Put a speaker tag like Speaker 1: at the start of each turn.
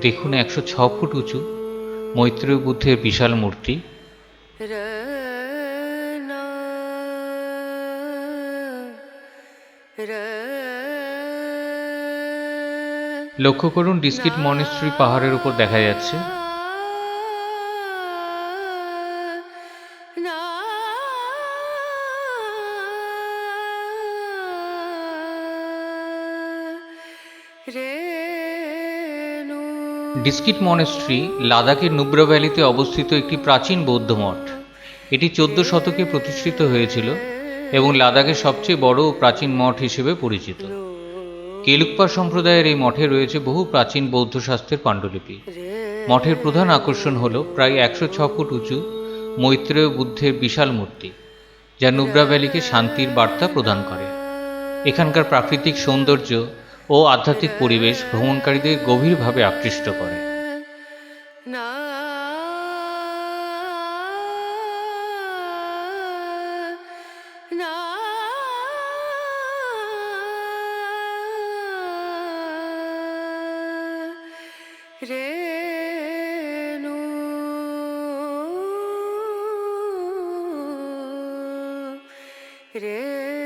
Speaker 1: দেখুন একশো ছ ফুট উঁচু মৈত্রী বুদ্ধের বিশাল মূর্তি। লক্ষ্য করুন ডিস্কিট মনেস্ট্রি পাহাড়ের উপর দেখা যাচ্ছে। ডিস্কিট মনেস্ট্রি লাদাখের নুব্রা ভ্যালিতে অবস্থিত একটি প্রাচীন বৌদ্ধ মঠ। এটি চোদ্দ শতকে প্রতিষ্ঠিত হয়েছিল এবং লাদাখের সবচেয়ে বড় প্রাচীন মঠ হিসেবে পরিচিত। কেলুকপা সম্প্রদায়ের এই মঠে রয়েছে বহু প্রাচীন বৌদ্ধ শাস্ত্রের পাণ্ডুলিপি। মঠের প্রধান আকর্ষণ হল প্রায় একশো ছ ফুট উঁচু মৈত্রেয় বুদ্ধের বিশাল মূর্তি, যা নুব্রা ভ্যালিকে শান্তির বার্তা প্রদান করে। এখানকার প্রাকৃতিক সৌন্দর্য ও আধ্যাত্মিক পরিবেশ ভ্রমণকারীদের গভীরভাবে আকৃষ্ট করে।
Speaker 2: রে